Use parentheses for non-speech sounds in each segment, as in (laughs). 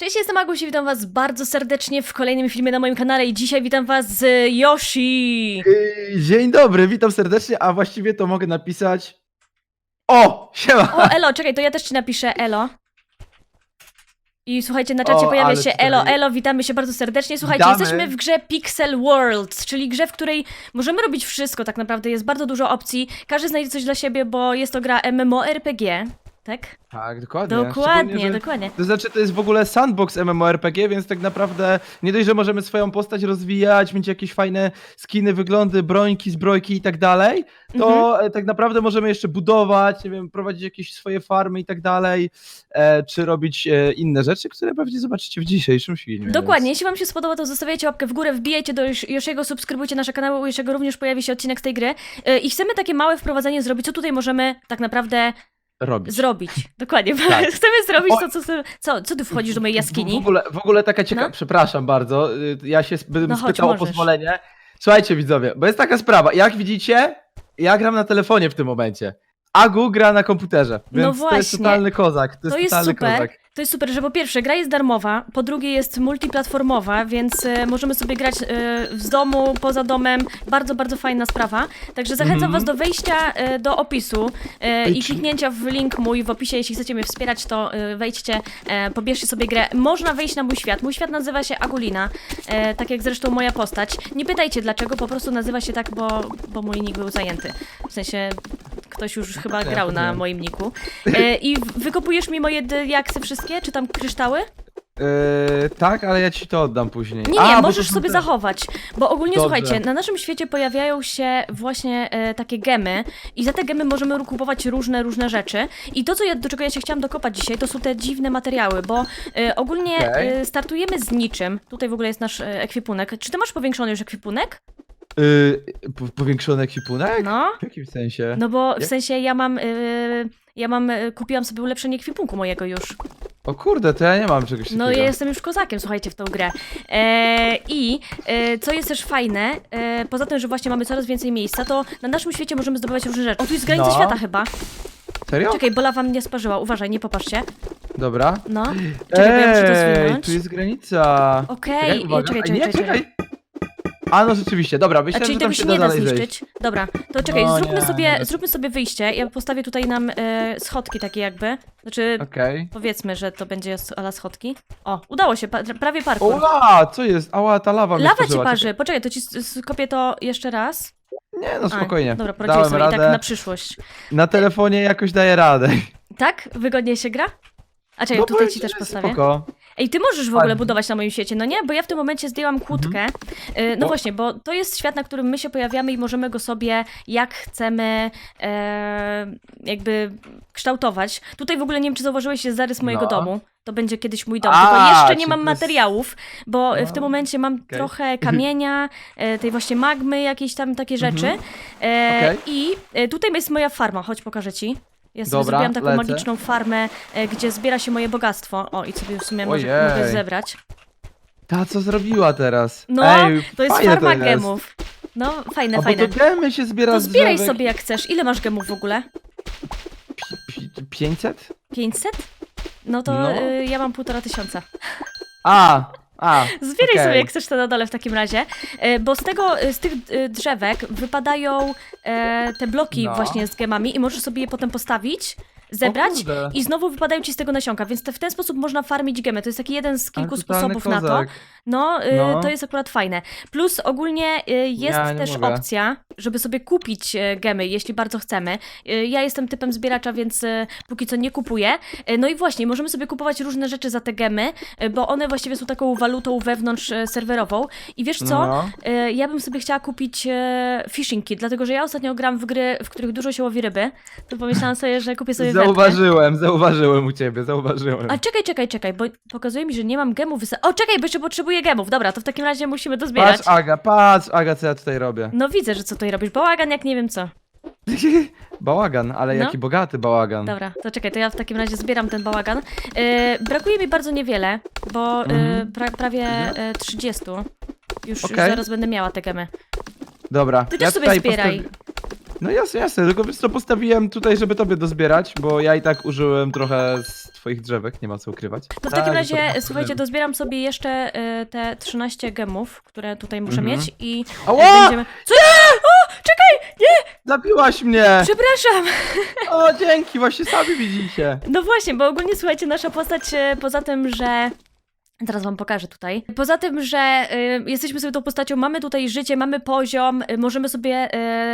Cześć, jestem Aguś i witam was bardzo serdecznie w kolejnym filmie na moim kanale i dzisiaj witam was z Yoshi! Dzień dobry, witam serdecznie, a właściwie to mogę napisać... O, siema! O, Elo, czekaj, to ja też ci napiszę Elo. I słuchajcie, na czacie O, pojawia ale się tutaj- Elo, Elo, witamy się bardzo serdecznie. Słuchajcie, Witamy. jesteśmy w grze Pixel World, czyli grze, w której możemy robić wszystko tak naprawdę, jest bardzo dużo opcji. Każdy znajdzie coś dla siebie, bo jest to gra MMORPG, tak? Tak, dokładnie. Dokładnie, Szczególnie, że- dokładnie. To znaczy, to jest w ogóle sandbox MMORPG, więc tak naprawdę nie dość, że możemy swoją postać rozwijać, mieć jakieś fajne skiny, wyglądy, brońki, zbrojki i tak dalej, to Mhm. e, tak naprawdę możemy jeszcze budować, nie wiem, prowadzić jakieś swoje farmy i tak dalej, e, czy robić e, inne rzeczy, które pewnie zobaczycie w dzisiejszym filmie. Dokładnie, jeśli wam się spodoba, to zostawiajcie łapkę w górę, wbijajcie do Yoshiego, subskrybujcie nasze kanały, u Yoshiego również pojawi się odcinek z tej gry. Yy, I chcemy takie małe wprowadzenie zrobić, co tutaj możemy tak naprawdę Robić. zrobić. (laughs) Dokładnie, (laughs) Tak. chcemy zrobić O- to, co, co, co ty wchodzisz do mojej W jaskini. ogóle, w ogóle taka ciekawa, No. przepraszam bardzo, y, ja się bym No chodź, spytał o możesz. pozwolenie. Słuchajcie widzowie, bo jest taka sprawa, jak widzicie, ja gram na telefonie w tym momencie. Agu gra na komputerze, więc to jest No właśnie. totalny kozak. To jest, To jest totalny super. kozak. To jest super, że po pierwsze gra jest darmowa, po drugie jest multiplatformowa, więc e, możemy sobie grać e, z domu, poza domem. Bardzo, bardzo fajna sprawa. Także zachęcam Mhm. was do wejścia e, do opisu Ej, i czy- kliknięcia w link mój w opisie. Jeśli chcecie mnie wspierać, to wejdźcie, pobierzcie sobie grę. Można wejść na mój świat. Mój świat nazywa się Agulina, tak jak zresztą moja postać. Nie pytajcie dlaczego, po prostu nazywa się tak, bo, bo mój nick był zajęty. W sensie ktoś już chyba Okej, grał na moim niku. (laughs) E, I wykopujesz mi moje diaksy wszystkie, czy tam kryształy? Yy, tak, ale ja ci to oddam później. Nie, A, nie, bo możesz to są sobie te- zachować. Bo ogólnie Dobrze. słuchajcie, na naszym świecie pojawiają się właśnie e, takie gemy i za te gemy możemy kupować różne, różne rzeczy. I to, co ja, do czego ja się chciałam dokopać dzisiaj, to są te dziwne materiały, bo e, ogólnie Okej. e, startujemy z niczym. Tutaj w ogóle jest nasz e, ekwipunek. Czy ty masz powiększony już ekwipunek? Yy, po- powiększony ekwipunek? No. W jakim sensie? No bo w Jak? sensie ja mam, e, ja mam, e, kupiłam sobie ulepszenie ekwipunku mojego już. O kurde, to ja nie mam czegoś takiego. No ja jestem już kozakiem, słuchajcie, w tą grę. E, I e, co jest też fajne, e, poza tym, że właśnie mamy coraz więcej miejsca, to na naszym świecie możemy zdobywać różne rzeczy. O, tu jest granica No. świata chyba. Serio? Czekaj, bo lawa mnie sparzyła, uważaj, nie popatrzcie. Dobra. No, czekaj, bo ja muszę to Ej, zwinąć. tu jest granica. Okej, Czekaj, uwaga. czekaj, A czekaj, nie, czekaj. czekaj. A no rzeczywiście, dobra, A myślałem, czyli że tam tego się da nie da dalej zejść. zniszczyć? Dobra, to czekaj, No zróbmy, nie, sobie, nie. zróbmy sobie wyjście. Ja postawię tutaj nam e, schodki takie jakby. Znaczy, Okej. powiedzmy, że to będzie s- ala schodki. O, udało się, pa prawie parkour. Ola, co jest? Ała, ta lawa mnie Lawa cię sparzyła. parzy, poczekaj, to ci s- skopię to jeszcze raz. Nie, no A, spokojnie. Dobra, poradziłem Dałem sobie i radę. tak na przyszłość. Na telefonie jakoś daję radę. Tak? Wygodnie się gra? A czekaj, No tutaj ci też postawię. Spoko. Ej, ty możesz w ogóle Fajnie. budować na moim świecie, no nie? Bo ja w tym momencie zdjęłam kłódkę. Y, No O. właśnie, bo to jest świat, na którym my się pojawiamy i możemy go sobie jak chcemy e, jakby kształtować. Tutaj w ogóle nie wiem, czy zauważyłeś, jest zarys mojego No. domu. To będzie kiedyś mój dom. A, Tylko jeszcze nie czyli mam to jest- materiałów, bo w No, tym momencie mam okej. trochę kamienia, e, tej właśnie magmy, jakieś tam takie rzeczy. E, Mhm. Okej. I e, tutaj jest moja farma, chodź pokażę ci. Ja sobie Dobra, zrobiłam taką lecę. magiczną farmę, e, gdzie zbiera się moje bogactwo. O, i sobie w sumie może, Ojej. mogę zebrać. Ta co zrobiła teraz? No, Ej, to jest fajne farma jest. gemów. No, fajne, A bo fajne. to gemy się zbiera To z zbieraj drzewek. sobie jak chcesz. Ile masz gemów w ogóle? Pi- pi- 500? 500? No to No. y, ja mam półtora tysiąca. A, a. Zbieraj okej. sobie jak chcesz to na dole w takim razie, e, bo z tego, e, z tych e, drzewek wypadają e, te bloki No. właśnie z gemami i możesz sobie je potem postawić, zebrać kurde. i znowu wypadają ci z tego nasionka, więc te, w ten sposób można farmić gemy. To jest taki jeden z Ale kilku totalny sposobów na to. kozak. No, y, No. to jest akurat fajne. Plus ogólnie y, jest Ja nie też mogę. opcja, żeby sobie kupić y, gemy, jeśli bardzo chcemy. Y, Ja jestem typem zbieracza, więc y, póki co nie kupuję. Y, No i właśnie, możemy sobie kupować różne rzeczy za te gemy, y, bo one właściwie są taką walutą wewnątrz y, serwerową. I wiesz co? No. Y, Ja bym sobie chciała kupić y, fishing kit, dlatego że ja ostatnio gram w gry, w których dużo się łowi ryby. To pomyślałam sobie, że kupię sobie. Zauważyłem, zauważyłem u ciebie, zauważyłem. A czekaj, czekaj, czekaj, bo pokazuje mi, że nie mam gemów. Wysa- o, czekaj, bo jeszcze potrzebuję gemów. Dobra, to w takim razie musimy to zbierać. Patrz Aga, patrz Aga, co ja tutaj robię. No widzę, że co tutaj robisz. Bałagan jak nie wiem co. (laughs) bałagan, ale No. jaki bogaty bałagan. Dobra, to czekaj, to ja w takim razie zbieram ten bałagan. E, brakuje mi bardzo niewiele, bo e, Mhm. pra, prawie e, 30. Już, już Okej. zaraz będę miała te gemy. Dobra. Ty też sobie tutaj zbieraj. postawi- No jasne, jasne, tylko wiesz co, postawiłem tutaj, żeby tobie dozbierać, bo ja i tak użyłem trochę z twoich drzewek, nie ma co ukrywać. To w Tak, takim razie, to- słuchajcie, dozbieram sobie jeszcze y, te 13 gemów, które tutaj muszę Mhm. mieć i y, Ała! będziemy... Co? O, czekaj! Zabiłaś mnie! Przepraszam! O, dzięki, właśnie sami widzicie. No właśnie, bo ogólnie słuchajcie, nasza postać e, poza tym, że. Teraz wam pokażę tutaj. Poza tym, że y, jesteśmy sobie tą postacią, mamy tutaj życie, mamy poziom, y, możemy sobie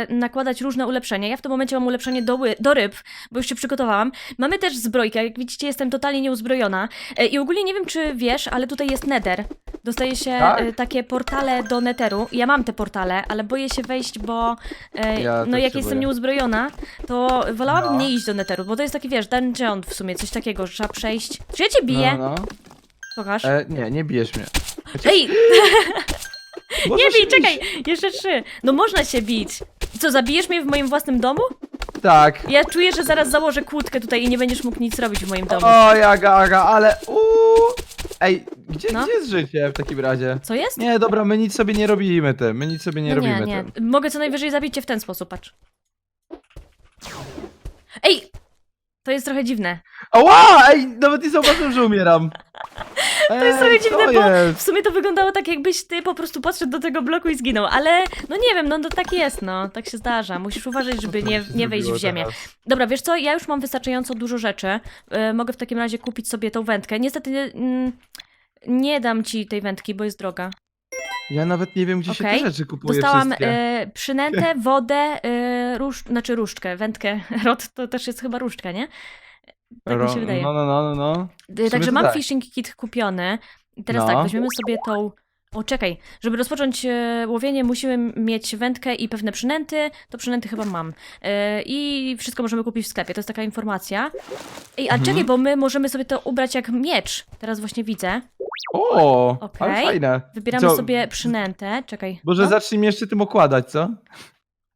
y, nakładać różne ulepszenia. Ja w tym momencie mam ulepszenie do, do ryb, bo już się przygotowałam. Mamy też zbrojkę, jak widzicie jestem totalnie nieuzbrojona. Y, I ogólnie nie wiem, czy wiesz, ale tutaj jest nether. Dostaje się Tak? y, takie portale do netheru. Ja mam te portale, ale boję się wejść, bo y, Ja no też jak się jestem boję. nieuzbrojona, to wolałabym No. nie iść do netheru, bo to jest taki, wiesz, dungeon w sumie, coś takiego, że trzeba przejść. Czy ja cię biję? No, no. Pokaż. E, nie, nie bijesz mnie. Ej, (laughs) Można nie się bij, bić. czekaj, jeszcze trzy. No można się bić. Co, zabijesz mnie w moim własnym domu? Tak. Ja czuję, że zaraz założę kłódkę tutaj i nie będziesz mógł nic robić w moim domu. O, Jaga, Aga, ale uuu. Ej, gdzie, No. gdzie jest życie w takim razie? Co jest? Nie, dobra, my nic sobie nie robimy tym, my nic sobie nie no robimy nie, nie. tym. Mogę co najwyżej zabić cię w ten sposób, patrz. Ej! To jest trochę dziwne. Ała, ej, nawet nie zauważyłem, że umieram. To jest trochę dziwne, bo w sumie to wyglądało tak, jakbyś ty po prostu podszedł do tego bloku i zginął, ale no nie wiem, no, no tak jest, no, tak się zdarza. Musisz uważać, żeby nie, się nie wejść w ziemię. Dobra, wiesz co, ja już mam wystarczająco dużo rzeczy. E, mogę w takim razie kupić sobie tą wędkę. Niestety mm, nie dam ci tej wędki, bo jest droga. Ja nawet nie wiem, gdzie się Okej. te rzeczy kupuje Dostałam wszystkie. e, przynętę, wodę, e, róż, znaczy różdżkę, wędkę. (laughs) Rod to też jest chyba różdżka, nie? Tak mi się wydaje. No, no, no, no, no. Y, Także mam tak. fishing kit kupiony. I teraz No. tak, weźmiemy sobie tą. O, czekaj. Żeby rozpocząć e, łowienie, musimy mieć wędkę i pewne przynęty. To przynęty chyba mam. E, I wszystko możemy kupić w sklepie. To jest taka informacja. Ej, a Mhm. czekaj, bo my możemy sobie to ubrać jak miecz. Teraz właśnie widzę. O, Okej. ale fajne. Wybieramy Co, sobie przynętę. Czekaj. Może no. zacznij mnie jeszcze tym okładać, co?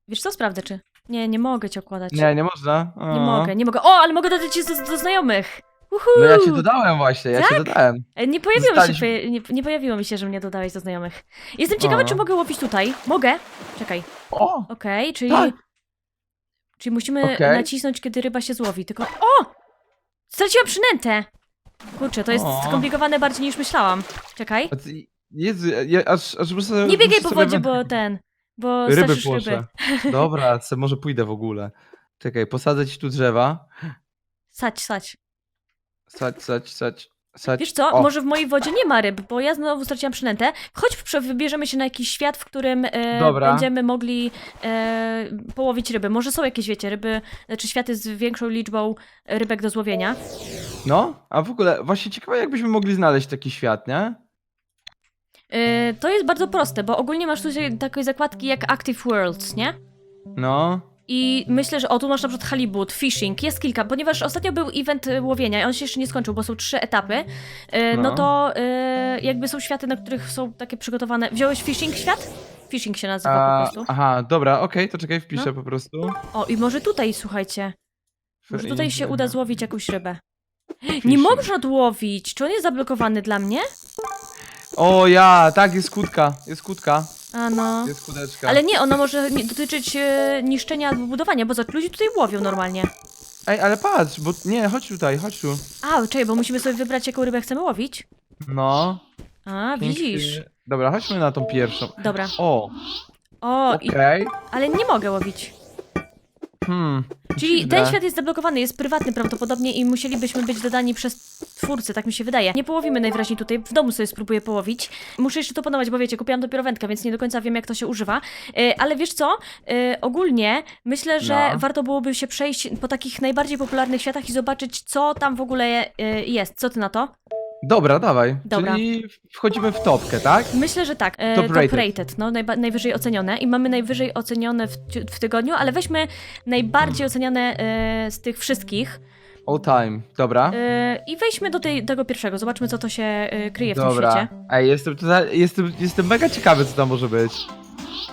Wiesz co, sprawdzę czy. Nie, nie mogę cię okładać. Nie, nie można. O. Nie mogę, nie mogę. O, ale mogę dodać cię do, do znajomych. Uhu! No ja cię dodałem właśnie, ja cię dodałem. E, Nie pojawiło, się, Zostaliśmy- poja- nie, nie pojawiło mi się, że mnie dodałeś do znajomych. Jestem ciekawa, O. czy mogę łowić tutaj. Mogę? Czekaj. O, Okej, czyli. Tak. Czyli musimy Okej. nacisnąć, kiedy ryba się złowi. Tylko. O! Straciłam przynętę! Kurczę, to jest O. skomplikowane bardziej niż myślałam. Czekaj. a ty- Jezu, ja, aż, aż muszę Nie biegaj po wodzie, bo ten. Bo Ryby straszysz płoszę. Dobra, co może pójdę w ogóle. Czekaj, posadzę ci tu drzewa. Sać, sać. Sać, sać, sać, sać. Wiesz co, O, może w mojej wodzie nie ma ryb, bo ja znowu straciłam przynętę. Chodź, prze- wybierzemy się na jakiś świat, w którym e, Dobra. będziemy mogli e, połowić ryby. Może są jakieś, wiecie, ryby, czy światy z większą liczbą rybek do złowienia. No, a w ogóle właśnie ciekawe jakbyśmy mogli znaleźć taki świat, nie? E, to jest bardzo proste, bo ogólnie masz tutaj takie zakładki jak Active Worlds, nie? No. I myślę, że o, tu masz na przykład halibut, fishing, jest kilka, ponieważ ostatnio był event e, łowienia i on się jeszcze nie skończył, bo są trzy etapy, e, no, No. to e, jakby są światy, na których są takie przygotowane. Wziąłeś fishing świat? Fishing się nazywa po A, prostu. aha, dobra, okej, to czekaj, wpiszę No. po prostu. O, i może tutaj, słuchajcie, może tutaj się uda złowić jakąś rybę. Nie Fishing. można tu łowić! Czy on jest zablokowany dla mnie? O ja, tak, jest kłódka, jest kłódka, A no. jest kłódeczka. Ale nie, ona może dotyczyć e, niszczenia albo budowania, bo zobacz, ludzie tutaj łowią normalnie. Ej, ale patrz, bo nie, chodź tutaj, chodź tu. A, czekaj, bo musimy sobie wybrać, jaką rybę chcemy łowić. No. A, widzisz. Dobra, chodźmy na tą pierwszą. Dobra. O, O, i, okej. ale nie mogę łowić. Hmm. Czyli ten świat jest zablokowany, jest prywatny prawdopodobnie i musielibyśmy być dodani przez twórcę, tak mi się wydaje. Nie połowimy najwyraźniej tutaj, w domu sobie spróbuję połowić. Muszę jeszcze to panować, bo wiecie, kupiłam dopiero wędkę, więc nie do końca wiem, jak to się używa. E, ale wiesz co? E, ogólnie myślę, że No. warto byłoby się przejść po takich najbardziej popularnych światach i zobaczyć, co tam w ogóle e, jest. Co ty na to? Dobra, dawaj. Dobra. Czyli wchodzimy w topkę, tak? Myślę, że tak. E, Top top rated. rated, no, najba- najwyżej ocenione. I mamy najwyżej ocenione w, w tygodniu, ale weźmy najbardziej oceniane e, z tych wszystkich. All time, dobra. Yy, I wejdźmy do tej, tego pierwszego, zobaczmy co to się yy, kryje w tym Dobra. świecie. Ej, jestem tutaj, jestem, jestem mega ciekawy, co tam może być.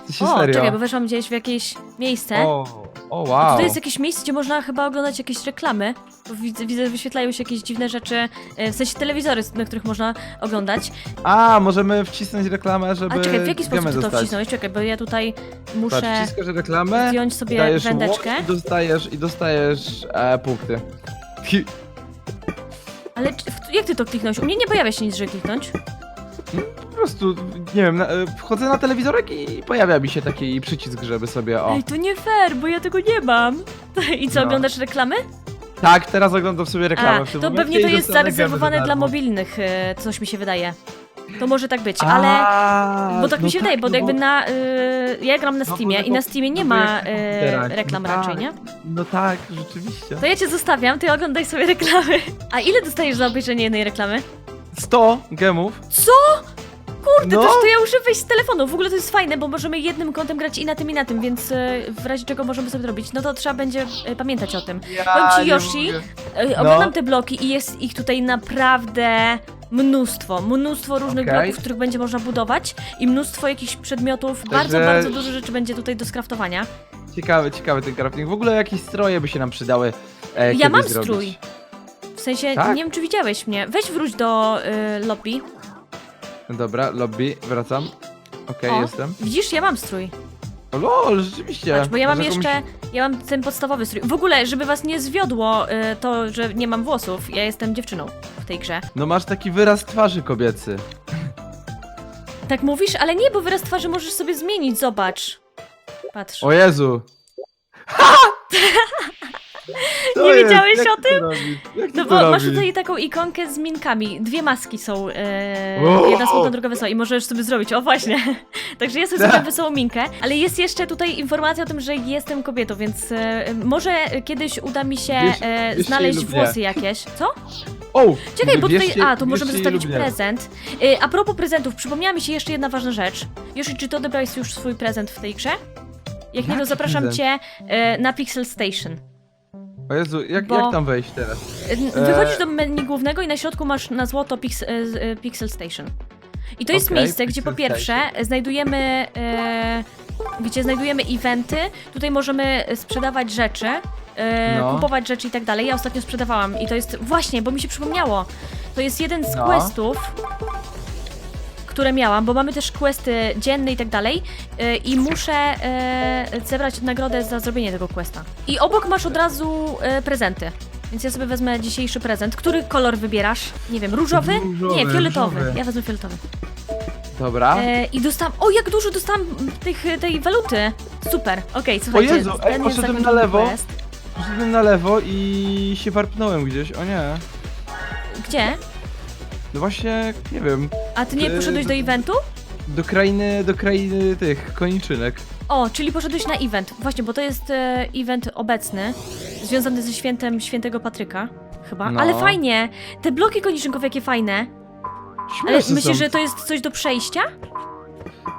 To się O, serio. czekaj, bo weszłam gdzieś w jakieś miejsce. O, O, wow. tutaj jest jakieś miejsce, gdzie można chyba oglądać jakieś reklamy. Bo widzę, widzę, wyświetlają się jakieś dziwne rzeczy, e, w sensie telewizory, na których można oglądać. A, możemy wcisnąć reklamę, żeby A czekaj, w jaki sposób ty to wcisnąłeś? Czekaj, bo ja tutaj muszę Patrz, wciskasz reklamę, zdjąć sobie dajesz wędeczkę. i dostajesz, i dostajesz e, punkty. Ale czy- w- jak ty to kliknąłeś? U mnie nie pojawia się nic, że kliknąć. Po prostu, nie wiem, na, e, wchodzę na telewizorek i pojawia mi się taki przycisk, żeby sobie, o. Ej, to nie fair, bo ja tego nie mam. (laughs) I co, No. oglądasz reklamy? Tak, teraz oglądam sobie reklamę A, w tym to momencie pewnie to i jest dostanę gemy zarezerwowane za dla darmo. mobilnych, e, coś mi się wydaje. To może tak być, ale... A, Bo tak mi no się wydaje, bo no jakby na... y, ja gram na No bo Steamie i tego- na Steamie nie no bo ma jak na y, komputerach, reklam raczej, tak. nie? No tak, rzeczywiście. To ja cię zostawiam, ty oglądaj sobie reklamy. A ile dostajesz za obejrzenie jednej reklamy? 100 gemów. Co? Kurde, No. też to ja muszę wyjść z telefonu. W ogóle to jest fajne, bo możemy jednym kontem grać i na tym, i na tym, więc e, w razie czego możemy sobie zrobić, no to trzeba będzie e, pamiętać o tym. Ja Powiem ci, nie Yoshi, mogę. E, No. Oglądam te bloki i jest ich tutaj naprawdę mnóstwo. Mnóstwo różnych Okej. bloków, których będzie można budować i mnóstwo jakichś przedmiotów. Także- Bardzo, bardzo dużo rzeczy będzie tutaj do skraftowania. Ciekawy, ciekawy ten crafting. W ogóle jakieś stroje by się nam przydały. E, Ja mam zrobić. strój. W sensie, Tak? nie wiem czy widziałeś mnie. Weź wróć do y, lobby. Dobra, lobby, wracam. Okej, O. jestem. Widzisz, ja mam strój. O lol, rzeczywiście. Patrz, bo ja mam jakąś- jeszcze, ja mam ten podstawowy strój. W ogóle, żeby was nie zwiodło y, to, że nie mam włosów, ja jestem dziewczyną w tej grze. No masz taki wyraz twarzy kobiecy. Tak mówisz? Ale nie, bo wyraz twarzy możesz sobie zmienić, zobacz. Patrz. O Jezu! (laughs) (laughs) Nie jest? wiedziałeś Jak o ty tym? to robisz? Jak ty No to bo masz robisz? tutaj taką ikonkę z minkami. Dwie maski są. E. Jedna smutna, druga wesoła. I możesz sobie zrobić. O właśnie. (laughs) Także ja sobie zrobię wesołą minkę. Ale jest jeszcze tutaj informacja o tym, że jestem kobietą, więc e, może kiedyś uda mi się Wiesz- e, wiesz, znaleźć lub nie. włosy jakieś. Co? O! Czekaj, bo tutaj. A, tu wiesz możemy zostawić prezent. E, a propos prezentów, przypomniała mi się jeszcze jedna ważna rzecz. Josi, czy ty odebrałeś już swój prezent w tej grze? Jak nie, to Jaki zapraszam prezent? cię e, na Pixel Station. O Jezu, jak, Bo- jak tam wejść teraz? E, Wychodzisz do menu głównego i na środku masz na złoto Pix, e, e, Pixel Station. I to jest Okej, miejsce, gdzie po Pixel pierwsze znajdujemy, e, gdzie znajdujemy eventy. Tutaj możemy sprzedawać rzeczy, e, No. kupować rzeczy i tak dalej. Ja ostatnio sprzedawałam i to jest właśnie, bo mi się przypomniało. To jest jeden z No. questów, które miałam, bo mamy też questy dzienne i tak dalej e, i muszę e, zebrać nagrodę za zrobienie tego questa. I obok masz od razu e, prezenty. Więc ja sobie wezmę dzisiejszy prezent. Który kolor wybierasz? Nie wiem, różowy? Różowy, Nie, fioletowy. różowy. Ja wezmę fioletowy. Dobra. E, I dostałam. O, jak dużo dostałam tych, tej waluty! Super, okej, słuchajcie. Jezu, ej, ten jest poszedłem na zakończony lewo. quest. Poszedłem na lewo i się warpnąłem gdzieś. O nie. Gdzie? No właśnie, nie wiem. A ty nie poszedłeś do eventu? Do krainy, do krainy tych koniczynek. O, czyli poszedłeś na event. Właśnie, bo to jest e, event obecny, związany ze świętem świętego Patryka. Chyba. No. Ale fajnie! Te bloki koniczynkowe, jakie fajne. Ale Śmieszne myślisz, są. że to jest coś do przejścia?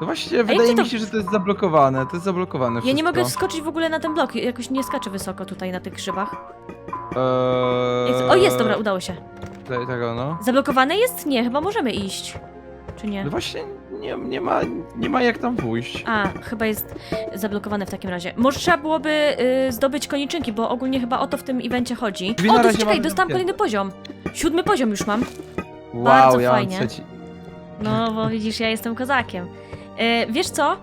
No właśnie, wydaje to- mi się, że to jest zablokowane. To jest zablokowane Ja wszystko. nie mogę wskoczyć w ogóle na ten blok. Jakoś nie skaczę wysoko tutaj na tych grzybach. Eee... Jest- O, jest, dobra, udało się. Te- Tego, no. Zablokowane jest? Nie, chyba możemy iść. Czy nie? No właśnie, nie, nie, ma, nie ma jak tam pójść. A, chyba jest zablokowane w takim razie. Może trzeba byłoby y, zdobyć koniczynki, bo ogólnie chyba o to w tym evencie chodzi. Drzwi O, razie czekaj, mamy dostałam kolejny poziom. Siódmy poziom już mam. Wow, bardzo ja fajnie. mam trzeci. No, bo widzisz, ja jestem kozakiem. E, wiesz co?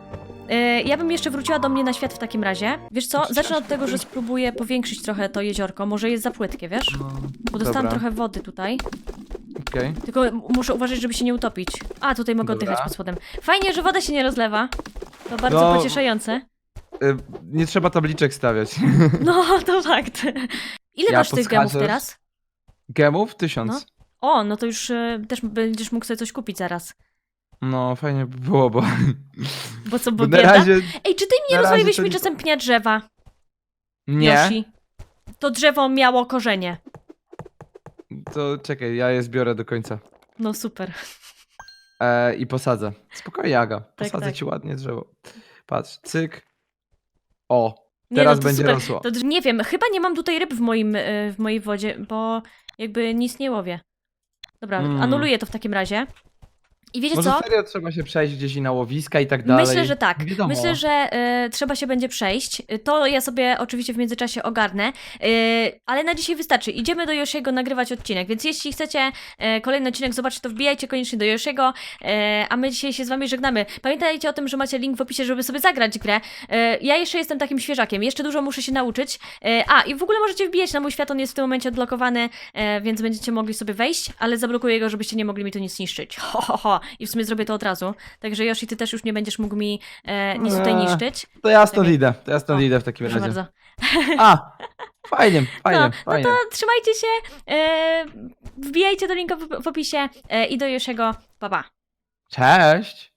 E, ja bym jeszcze wróciła do mnie na świat w takim razie. Wiesz co? Zacznę od tego, że spróbuję powiększyć trochę to jeziorko. Może jest za płytkie, wiesz? No, Bo dostałam dobra, trochę wody tutaj. okej. Tylko muszę uważać, żeby się nie utopić. A, tutaj mogę Dobra. oddychać pod spodem. Fajnie, że woda się nie rozlewa. To bardzo No. pocieszające. Y, Nie trzeba tabliczek stawiać. (laughs) No, to fakt. Ile Ja masz tych gemów teraz? Gemów? Tysiąc. No. O, no to już e, też będziesz mógł sobie coś kupić zaraz. No, fajnie by było, bo... Bo co, bo bo (laughs) na bieda? razie... Ej, czy ty mi nie na razie rozwaliłeś to mi nie- czasem pnia drzewa? Nie? Yoshi? To drzewo miało korzenie. To czekaj, ja je zbiorę do końca. No super. E, I posadzę. Spokojnie, Aga. Posadzę tak. ci ładnie drzewo. Patrz, cyk. O, Nie, teraz no to będzie super. rosło. To, drz- nie wiem, chyba nie mam tutaj ryb w, moim, e, w mojej wodzie, bo jakby nic nie łowię. Dobra, Mm. anuluję to w takim razie. I wiecie Może co? serio trzeba się przejść gdzieś i na łowiska i tak dalej. Myślę, że tak. Nie wiadomo. Myślę, że e, trzeba się będzie przejść. To ja sobie oczywiście w międzyczasie ogarnę, e, ale na dzisiaj wystarczy. Idziemy do Yoshiego nagrywać odcinek, więc jeśli chcecie e, kolejny odcinek zobaczyć, to wbijajcie koniecznie do Yoshiego, e, a my dzisiaj się z wami żegnamy. Pamiętajcie o tym, że macie link w opisie, żeby sobie zagrać grę. E, ja jeszcze jestem takim świeżakiem, jeszcze dużo muszę się nauczyć. E, a, i w ogóle możecie wbijać na mój świat, on jest w tym momencie odblokowany, e, więc będziecie mogli sobie wejść, ale zablokuję go, żebyście nie mogli mi tu nic niszczyć. Ho, ho, ho. I w sumie zrobię to od razu. Także Yoshi, ty też już nie będziesz mógł mi e, nic tutaj Eee, niszczyć. To ja stąd idę, to ja stąd O, idę w takim Proszę razie. bardzo. A, fajnie, (laughs) fajnie, No, no fajnie. to trzymajcie się, e, wbijajcie do linka w, w opisie e, i do Yoshiego. Pa, pa. Cześć!